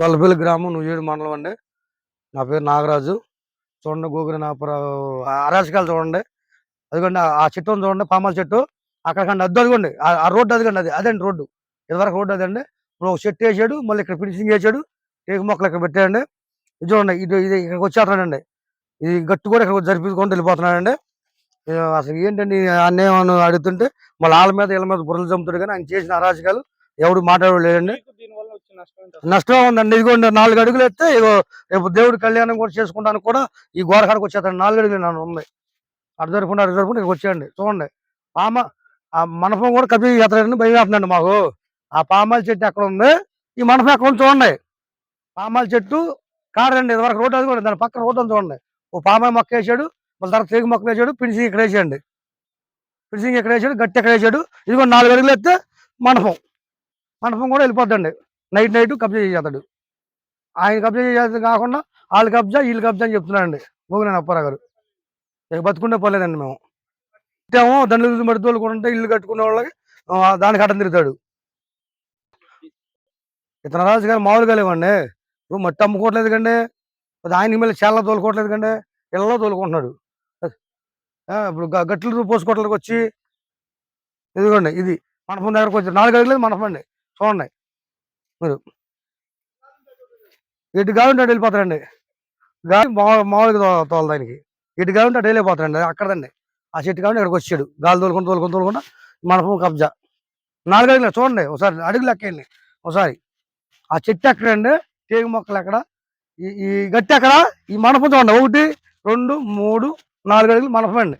గొల్లపల్లి గ్రామం నువ్వేడు మండలం అండి. నా పేరు నాగరాజు. చూడండి గోగురి అరాచకాలు చూడండి. అదిగోండి ఆ- చెట్టు చూడండి పామాల చెట్టు. అక్కడికండి అద్దు అదిగోండి ఆ రోడ్డు అదిగండి అది అదండి రోడ్డు. ఇదివరకు రోడ్డు అదండి. ఇప్పుడు ఒక చెట్టు వేసాడు మళ్ళీ ఇక్కడ ఫినిషింగ్ వేసాడు. టేకు మొక్కలు ఇక్కడ పెట్టాడండి. ఇది చూడండి ఇది ఇది ఇక్కడికి వచ్చేస్తాడండి ఇది గట్టు కూడా ఇక్కడ జరిపించుకొని వెళ్ళిపోతున్నాడండి. అసలు ఏంటండి అన్నేమని అడుగుతుంటే మళ్ళీ వాళ్ళ మీద వీళ్ళ మీద బుర్రలు చంపుతాడు కానీ ఆయన చేసిన అరాచకాలు ఎవడు మాట్లాడలేదండి నష్టం ఉందండి. ఇదిగోండి నాలుగు అడుగులు ఎత్తే ఇగో రేపు దేవుడి కళ్యాణం కూడా చేసుకుంటానికి కూడా ఈ గోడకాడకు వచ్చేస్తాను. నాలుగు అడుగులు నన్ను ఉంది. అటు జరుపుకుంటే అటు జరుపుకుంటే ఇక్కడికి వచ్చేయండి. చూడండి. పామ ఆ మనపం కూడా కపి ఎత్తడండి భయం వేస్తుందండి మాకు. ఆ పామాల చెట్టు ఎక్కడ ఉంది? ఈ మనపం ఎక్కడ ఉంది చూడండి. పామాల చెట్టు కాడండి ఇదివరకు రోడ్డు అది కూడా దాని పక్కన రోడ్డు చూడండి. ఓ పామాయి మొక్క వేసాడు. మళ్ళీ తర్వాత తేగు మొక్క వేసాడు. పిడిసింగ్ ఇక్కడ వేసేయండి. పిడిసింగ్ ఇక్కడ వేసాడు. గట్టి ఎక్కడ వేసాడు. ఇదిగో నాలుగు అడుగులు ఎత్తే మండపం మండపం కూడా వెళ్ళిపోద్దండి. నైట్ నైట్ కబ్జా చేసేస్తాడు ఆయన కబ్జా చేసేది కాకుండా వాళ్ళు కబ్జా వీళ్ళు కబ్జా అని చెప్తున్నాడండి గోగులేని అప్పారావు గారు. ఇక బతుకుండే పోలేదండి మేము. ఏమో దండలు మడి తోలుకుంటే ఇల్లు కట్టుకునే వాళ్ళకి దానికి అడ్డం తిరుగుతాడు. ఇతను రాజు గారు మామూలుగా లేవండి. ఇప్పుడు మట్టి అమ్ముకోవట్లేదు కండి. ఆయన మీద చాలా తోలుకోవట్లేదు కండి. ఇళ్ళలో తోలుకుంటున్నాడు. ఇప్పుడు గట్లు పోసుకోవట్లకి వచ్చి ఇదిగోండి ఇది మనపం దగ్గరకు వచ్చి నాలుగు అడుగులేదు మనపం అండి. చూడండి. మీరు ఇటు కావాలంటే అటు వెళ్ళిపోతారండి గాలి మామూలుగా తో- తోలు దానికి ఇటు కావాలంటే అటు వెళ్ళిపోతారండి అక్కడదండి. ఆ చెట్టు కావాలంటే ఇక్కడికి వచ్చాడు. గాలి తోలుకుంటూ తోలుకుంటూ తోలుకుంటా మనపం కబ్జా. నాలుగు అడుగులు చూడండి. ఒకసారి అడుగు లెక్కండి ఒకసారి ఆ చెట్టు ఎక్కడండి? తేగు మొక్కలు ఎక్కడ? ఈ ఈ గట్టి ఎక్కడ? ఈ మనపం చూడండి. ఒకటి రెండు మూడు నాలుగు అడుగులు మనపం అండి